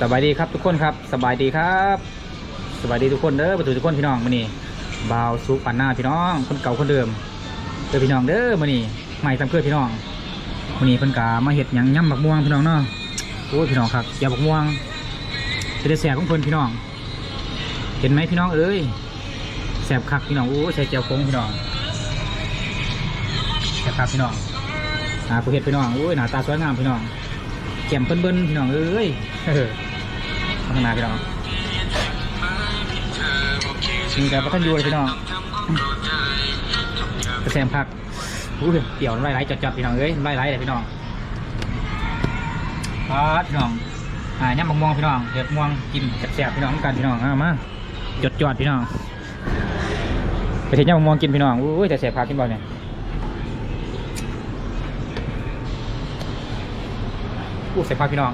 สบายดีครับทุกคนครับสบายดีครับ สบายดีทุกคนเด้อประตูทุกคนพี่น้องมื้อนี้บ่าวสุปปันหน้าพี่น้องคนเก่าคนเดิมเด้อพี่น้องเด้อมื้อนี้ใหม่ตามเพื่อพี่น้องมื้อนี้เพิ่นกามาเฮ็ดยังย่ำบักม่วงพี่น้องเนาะโอ้ยพี่น้องครับยำบักม่วงจะได้แสบของเพิ่นพี่น้อง เห็นไหมพี่น้องเอ้ยแสบคักพี่น้องโอ้ใส่เจียวโค้งพี่น้องแสบคักพี่น้องอาผู้เฮ็ดพี่น้องโอ้ยหน้าตาสวยงามพี่น้องแก้มเปิ้นๆพี่น้องเอ้ย ข้างหน้าพี่น้องมีแต่ประทันยูเลยพี่น้องกระแซมพักอู้ยเปี่ยวน้ำลายไหลจัดๆพี่น้องเอ้ยน้ำลายไหลเลยพี่น้องพาดพี่น้องอ่าย่ำบักม่วงพี่น้องเห็ดม่วงกินแซ่บๆพี่น้องกันพี่น้องเอามาจดจอดๆพี่น้องไปเห็ดย่ำบักม่วงกินพี่น้องอู้ยแต่แซ่บพักกินบ่อยเนี่ยอู้ใส่พักพี่น้อง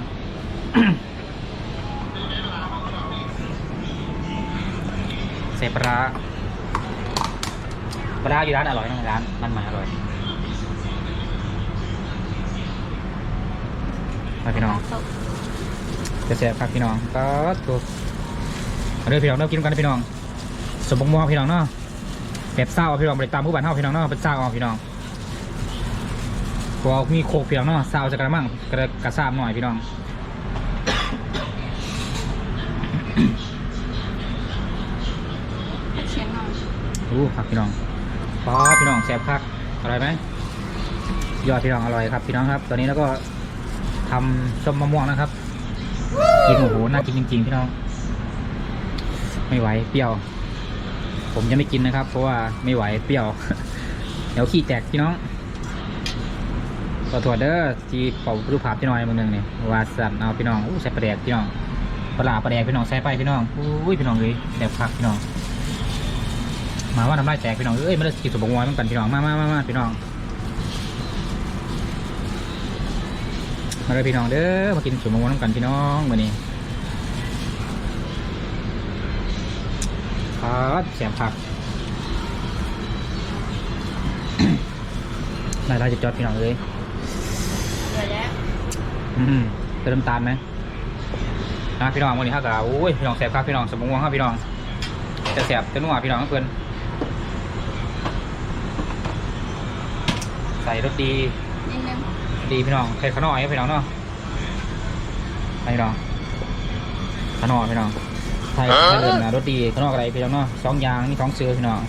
ใส่ปลาร้าปลาอยู่ร้านอร่อยนะร้านร้านม่อร่อยมาพี่น้องจะแซ่บครับพี่น้องก็ถูกมาเด้อพี่น้องเริ่มกินกันนะพี่น้อง สมบงม่วงพี่น้องเนาะแบบเศร้าพี่น้องบริตามผู้บ้านเฮาพี่น้องเนาะเป็นเศร้าเอาพี่น้องพอมีโคกพี่น้องเนาะเศร้าจะกระมังกระกระซาบหน่อยพี่น้อง เชียงนอน อู้ครับพี่น้องป๊อพี่น้องแซ่บพักอร่อยไหมยอดพี่น้องอร่อยครับพี่น้องครับ ตอนนี้แล้วก็ทำส้มมะม่วงนะครับกินโอ้โหน่ากินจริง ๆ พี่น้อง ไม่ไหวเปรี้ยว ผมจะไม่กินนะครับ เพราะว่าไม่ไหวเปรี้ยว เดี๋ยวขี้แตกพี่น้องขอโทษเด้อที่เป่ารูปภาพพี่น้อยมึงหนึ่งนี่วาสันเอาพี่น้องอู้ใส่ปลาแดกพี่น้องปลาร้าปลาแดกพี่น้องใส่ไปพี่น้องอุ้ยพี่น้องเลยแดกพักพี่น้อง มาว่าน้ำลายแตกพี่น้องเอ้ยไม่ได้กินสมบัติวอยเหมือนกันพี่น้องมามามามาพี่น้องมาเลยพี่น้องเด้อมากินสมบัติวอยน้ำกันพี่น้องวันนี้ครับเสียงผักได้ได้จะจอดพี่น้องเลยเดี๋ยวแล้วอืมเติมน้ำตาลไหมนะพี่น้องวันนี้ข้าวกะโอ้ยพี่น้องแสบครับพี่น้องสมบัติวอยครับพี่น้องจะแสบจะนัวพี่น้องเพื่อน ใส่รสดี นิดนึงดีพี่น้องใส่ขนอยพี่น้องเนาะไปพี่น้องขนอยพี่น้องไทยไทยเดินนะรสดีขนอยอะไรพี่น้องเนาะสองอยางนี่สองเสือพี่น้อง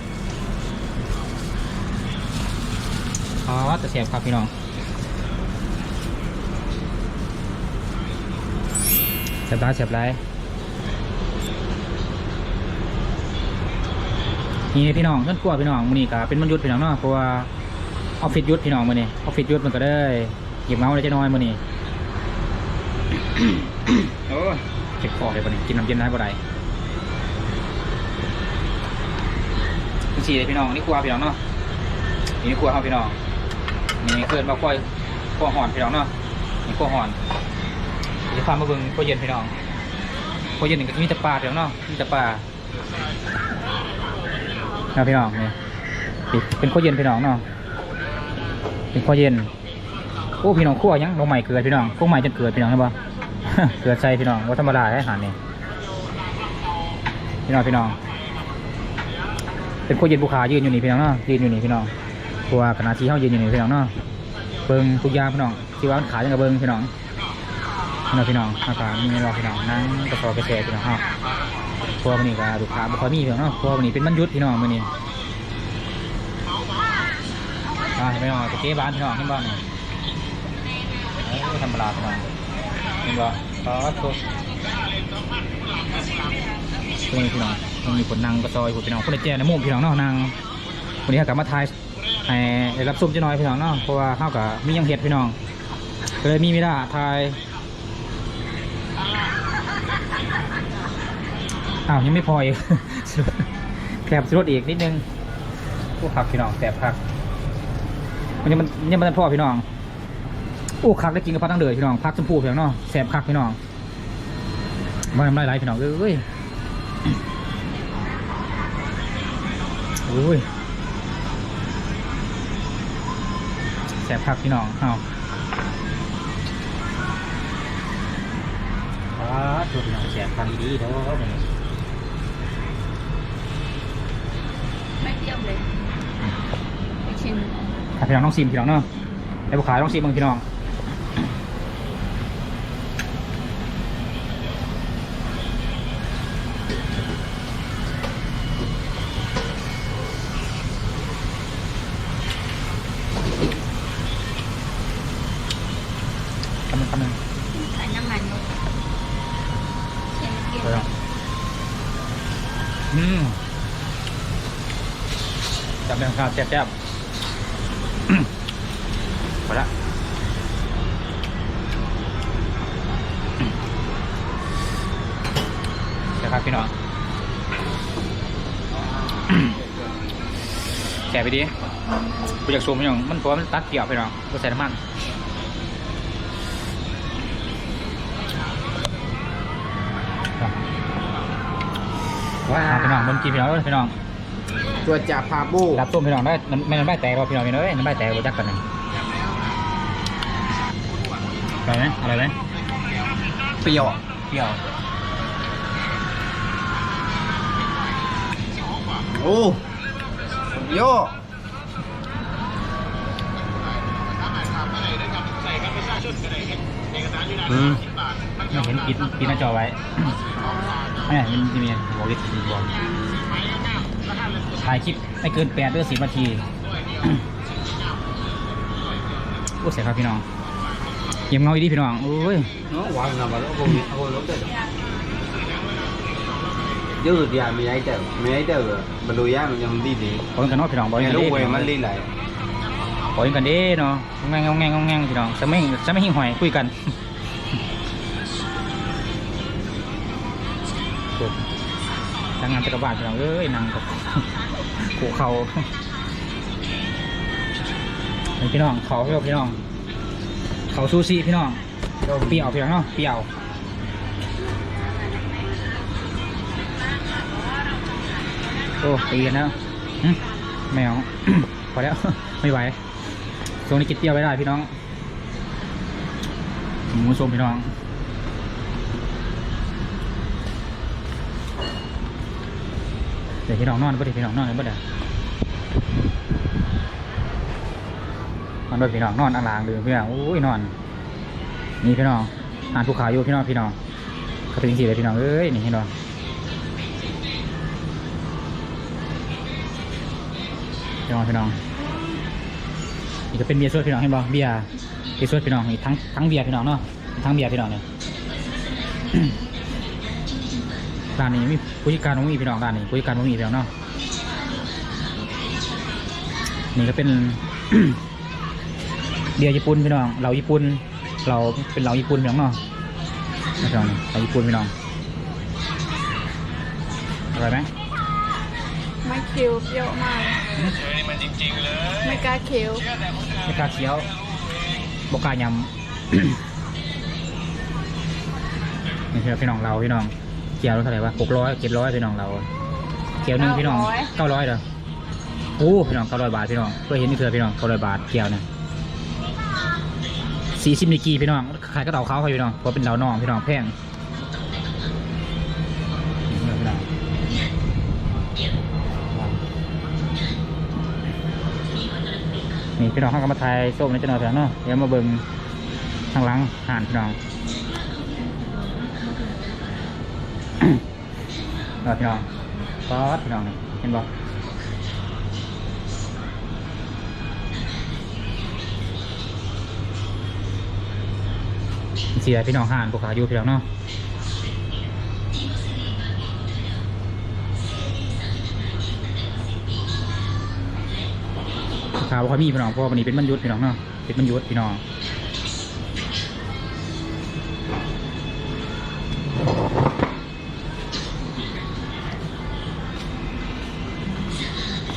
อ๋อจะเสียบครับพี่น้องเสียบร้ายเสียบร้ายนี่พี่น้องต้นกลัวพี่น้องมันนี่ก็เป็นมันหยุดพี่น้องเนาะเพราะว่า ออฟฟิศยุทธพี่น้องมือนี่ออฟฟิศยุทธมันก็ได้หยิบเมาส์ได้จะน้อยมือนี่โอ้เจ็บคอเลยปะนี่กินน้ำเย็นได้ปะไรนี่สี่เลยพี่น้องนี่ครัวพี่น้องเนาะนี่ครัวเขาพี่น้องนี่เกิดมาค่อยครัวหอนพี่น้องเนาะนี่ครัวหอนจะพามาเบิ่งครัวเย็นพี่น้องครัวเย็นหนี่ก็มีแต่ปลาพี่น้องเนาะมีแต่ปลาเอาพี่น้องนี่เป็นครัวเย็นพี่น้องเนาะ เป็นข้อเย็นโอ้พี่น้องขั้วยังลงใหม่เกิดพี่น้องพวกใหม่จนเกิดพี่น้องใช่ปะเกิดใจพี่น้องว่าธรรมดาให้อาหารนี่พี่น้องพี่น้อง เป็นข้อเย็นภูขายืนอยู่นี่พี่น้องเนาะยืนอยู่นี่พี่น้องเพราะว่าขณะที่เขายืนอยู่นี่พี่น้องเนาะเบิ้งทุกอย่างพี่น้องที่ว่าขายยังกับเบิ้งพี่น้องพี่น้องพี่น้องอากาศมีรอพี่น้องนั่งกระสอบกระแสพี่น้องเนาะพวามันนี่ก็ลูกค้าบุคอยมีพี่น้องเนาะพวามันนี่เป็นมันยุดพี่น้องมันนี่ อ่าเห็นไหมน้องตะเกียบบ้านพี่น้องเห็นบ้านนี่เอ้ยธรรมดาพี่น้องเห็นบ่ก็ทุกตัวนี้พี่น้องมันมีคนนั่งก็ซอยพี่น้องคนในแจ้ในมุมพี่น้องเนาะนั่งวันนี้กลับมาทายให้รับส้มจะน้อยพี่น้องเนาะเพราะว่าเขากับมียังเห็ดพี่น้องก็เลยมีไม่ได้ทายอ้าวยังไม่พออีกแคบสรดอีกนิดนึงพวกผักพี่น้องแสบผัก มันยังมันยังมันพ่อพี่น้องโอ้คักได้กินกับพักตั้งเดือดพี่น้องพักชมพูพี่น้องเนาะแสบคักพี่น้องมันน้ำลายไหลพี่น้องเอ้ยโอ้ยแสบคักพี่น้องเอาปาดตัวพี่น้องแสบฟังดีๆเด้อเนี่ยไม่เปรี้ยวเลยไปชิมถ้า พี่น้องต้องซิมพี่น้องเนาะไอ้บุคคายต้องซิมเบางพี่น้องคำหนึ่งคำหนึ่งใส่น้ำมันลงเค็มเปรี้ยวเดี๋ยวอืมจับเรื่องข้าวแซ่บๆ พอละเดี๋ยวครับ พี่น้องแกะไปดิกูอยากซูมมันอย่างมันเพราะว่ามันตัดเกี่ยวพี่น้องกูใส่น้ำมันว้าวพี่น้องมันกินพี่น้องเอ้ยพี่น้องตัวจ่าพาบูรับส้มพี่น้องได้น้ำไม่น้ำใบแตกหรอกพี่น้องพี่น้องเอ้ยน้ำใบแตกกูจักกันหนึ่งอร่อยไหมอร่อยไหมเปรี้ยวเปรี้ยว โอ้โยอืมไม่เห็นปิดปิดหน้าจอไว้เนี่ยมันจะมีหัววิทย์บอกถ่ายคลิปไม่เกินแปดหรือสิบนาทีโอ้เสียครับพี่น้องเยี่ยมเงาอีดีพี่น้องโอ้ย nó quá là mà nó vô bị vô lắm đấy chứ thì à mình ấy đâu mình ấy đâu rồi mà lùi ra mình nhầm đi thì บอกกันเนาะพี่น้องบอกกัน ngày เด้ lúc พี่ về น้องมันลี lại บอกกันเด้เนาะงงงงงงงพี่น้องจะไม่จะไม่หิ้งหอยคุยกันทางงานจักรบาลพี่น้องเอ้ยนางกับโขเขานี่พี่น้องเขาพี่น้องพี่น้องเขาซูชิพี่น้องเปรี้ยวพี่น้องเนาะเปรี้ยว โอ้ตีกันแล้วหึแมวพอแล้ว ไม่ไหวช่วงนี้กินเปรี้ยวไม่ได้พี่น้องหมูส้มพี่น้องเดี๋ยวพี่น้องนอนบ่ได้พี่น้องนอนเลยบ่ได้นอนด้วยพี่น้องนอนอ่างลางเลยพี่น้องโอ้ยนอน นี่พี่น้องอ่านภูเขาอยู่พี่น้องพี่น้องเขาเป็นสีเลยพี่น้องเอ้ยนี่พี่น้อง พี่น้องพี่น้องนี่ก็เป็นเบียร์สดพี่น้องเห็นบ่เบียร์เบียร์สดพี่น้องนี่ทั้งทั้งเบียร์พี่น้องเนาะทั้งเบียร์พี่น้องเนี่ยร้านนี้มีผู้จัดการของมีพี่น้องร้านนี้ผู้จัดการของมีพี่น้องเนาะนี่ก็เป็นเบียร์ญี่ปุ่นพี่น้องเราญี่ปุ่นเราเป็นเราญี่ปุ่นพี่น้องเนาะพี่น้องเราญี่ปุ่นพี่น้องอร่อยไหม ไม่เคี้ยวเปรี้ยวมากไม่กล้าเคี้ยวไม่กล้าเคี้ยวบกล้ายำ นี่คือพี่น้องเราพี่น้องเกียวเท่าไหร่วะหกร้อยเจ็ดร้อยพี่น้องเราเกียวหนึ่งพี่น้องเก้าร้อยเด้อโอ้พี่น้องเก้าร้อยบาทพี่น้องเคยเห็นนี่เถื่อพี่น้องเก้าร้อยบาทเกียวเนี่ยสี่สิบนิกีพี่น้องขายกระเต่าเขาเขาพี่น้องเพราะเป็นเหล่าน้องพี่น้องแพง นี่พี่น้องเขาก็มาทายส้มในจังหวัดพี่น้องเนาะเดี๋ยวมาเบิ่งทางหลังห่านพี่น้องครับพี่น้องซอพี่น้องนี่เห็นบอกเสียพี่น้องห่านภูเขาอยู่พี่น้องเนาะ ข่าวว่าเขามีพี่น้องเพราะวันนี้เป็นบรรยุทธ์พี่น้องเนาะเป็นบรรยุทธ์พี่น้อง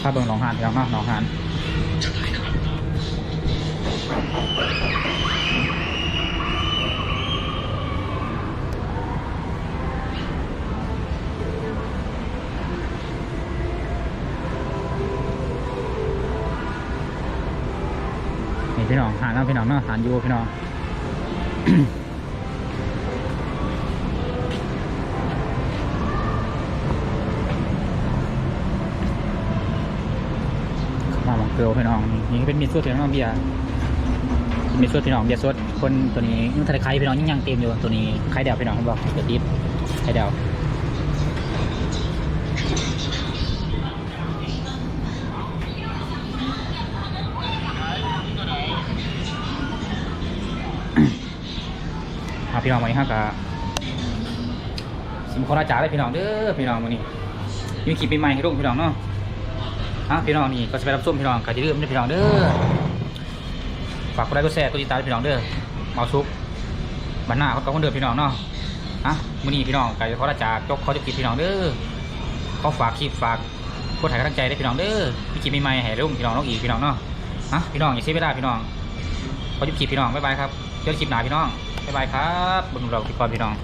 ถ้าเบิ่งหนองหานพี่น้องเนาะหนองหาน หารนะพี่น้องเนาะหารยูพี่น้องมาบังเกลียพี่น้องนี่เป็นมีดสดพี่น้องเบียร์มีดสดพี่น้องเบียร์สดคนตัวนี้ยังทะเลไข่พี่น้องยังยังเต็มอยู่ตัวนี้ไข่เดาพี่น้องบอกกระดิบไข่เดาะพี่น้องวันนี้ฮะกะสิมโคราจาเลยพี่น้องเด้อพี่น้องวันนี้มีคลิปใหม่ให้ลูกพี่น้องเนาะอะพี่น้องนี่ก็จะไปรับส้มพี่น้องก็จะลืมนะพี่น้องเด้อฝากกดไลค์กดแชร์กดติดตามพี่น้องเด้อเมาซุกบันหน้าเขาก็คนเดิมพี่น้องเนาะอะมื้อนี้พี่น้องก็จะขอลาจากจกเขาจะกินพี่น้องเด้อเขาฝากคลิปฝากกดถ่ายกำลังใจได้พี่น้องเด้อพี่คลิปใหม่ให้รุ่งพี่น้องน้องอีกพี่น้องเนาะอะพี่น้องอย่าเสียเวลาพี่น้องขอจุบคลิปพี่น้องบ๊ายบายครับ เจอคลิปหน้าพี่น้องบ๊ายบายครับบุญเราคลิปความพี่น้อง